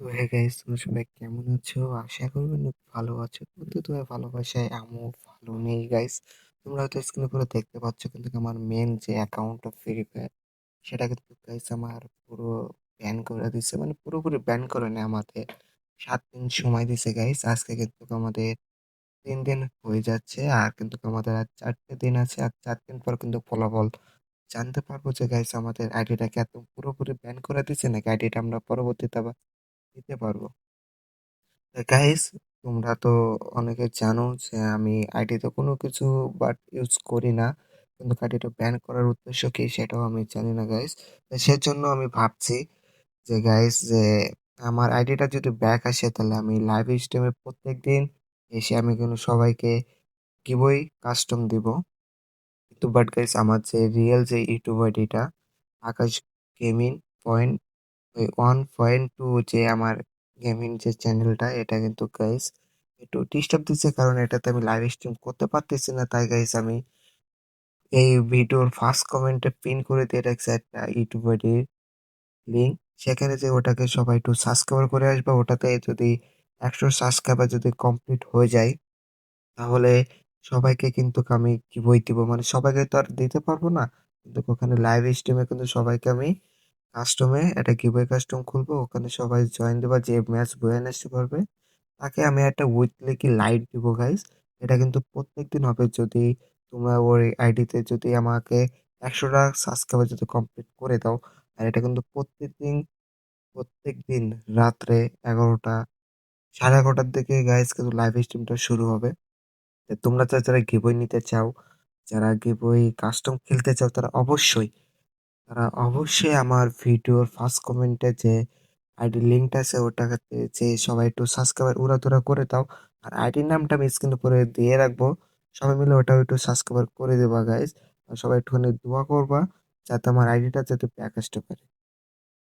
তো hey guys তোমরা সবাই কেমন আছো? আশা করি অনেক ভালো আছো। কিন্তু তোমার ভালোবাসায় আমিও ভালো নেই গাইস। তোমরা হয়তো স্ক্রিনে পুরো দেখতে পাচ্ছ, কিন্তু আমার মেন যে অ্যাকাউন্টটা ফ্রি ফায়ার সেটা কিন্তু গাইস আমার পুরো ব্যান করে দিছে। মানে পুরোপুরি ব্যান করে নেয় আমাদের। ৭ দিন সময় দিছে গাইস। আজকে কিন্তু আমাদের ৩ দিন হয়ে যাচ্ছে। আর কিন্তু আমাদের আর ৪ টে দিন আছে। আর ৪ দিন পর কিন্তু ফলাফল জানতে পারব যে গাইস আমাদের আইডিটাকে এত পুরোপুরি ব্যান করে দিছে, নাকি আইডিটা আমরা পরবর্তীতে আবার দিতে পারব। গাইস তোমরা তো অনেকে জানো যে আমি আইডিতে কোনো কিছু বাট ইউজ করি না। কিন্তু আইডিটা ব্যান করার উদ্দেশ্য কি সেটাও আমি জানি না গাইস সেজন্য আমি ভাবছি যে গাইস যে আমার আইডিটা যদি ব্যাক আসে তাহলে আমি লাইভ স্ট্রিমে প্রত্যেক দিন এসে আমি কিন্তু সবাইকে গিভওয়ে কাস্টম দিব। কিন্তু বাট গাইস আমার যে রিয়েল যে ইউটিউব আইডিটা Akash gaming point one point two যে আমার গেমিং যে চ্যানেলটা এটা কিন্তু গাইস একটু ডিস্টার্ব দিচ্ছে কারণ এটাতে আমি লাইভ স্ট্রিম করতে পারতেছি না। তাই গাইস আমি এই ভিডিওর ফার্স্ট কমেন্টে পিন করে দিয়ে রাখছি একটা ইউটিউব আইডির লিঙ্ক সেখানে যে ওটাকে সবাই একটু সাবস্ক্রাইব করে আসবে। ওটাতে যদি একশো সাবস্ক্রাইবার যদি কমপ্লিট হয়ে যায়, তাহলে সবাইকে কিন্তু আমি কি বই দিব। মানে সবাইকে তো আর দিতে পারব না। কিন্তু ওখানে লাইভ স্ট্রিমে কিন্তু সবাইকে আমি কাস্টমে একটা গিভওয়ে কাস্টম খুলবো, ওখানে সবাই জয়েন দেবা, যে ম্যাচ বয়ে আসতে পারবে। তাকে আমি একটা উইকলি কি লাইট দিব গাইস এটা কিন্তু প্রত্যেক দিন হবে। যদি তোমরা ওই আইডিতে যদি আমাকে একশোটা সাবস্ক্রাইবার যদি কমপ্লিট করে দাও, আর এটা কিন্তু প্রত্যেকদিন প্রত্যেক দিন রাত্রে এগারোটা, সাড়ে এগারোটার দিকে গাইস কিন্তু লাইভ স্ট্রিমটা শুরু হবে। তোমরা যারা গিভওয়ে নিতে চাও, যারা গিভওয়ে কাস্টম খেলতে চাও, তারা অবশ্যই তারা অবশ্যই আমার ভিডিওর ফার্স্ট কমেন্টে যে আইডি লিঙ্কটা আছে ওটাতে যে সবাই একটু সাবস্ক্রাইবার উড়াধুরা করে দাও। আর আইডির নামটা আমি স্ক্রিনে পরে দিয়ে রাখব। সবাই মিলে ওটাও একটু সাবস্ক্রাইব করে দেবা গাইজ সবাই একটুখানি দোয়া করবা, যাতে আমার আইডিটা যাতে ব্যাক আসতে পারে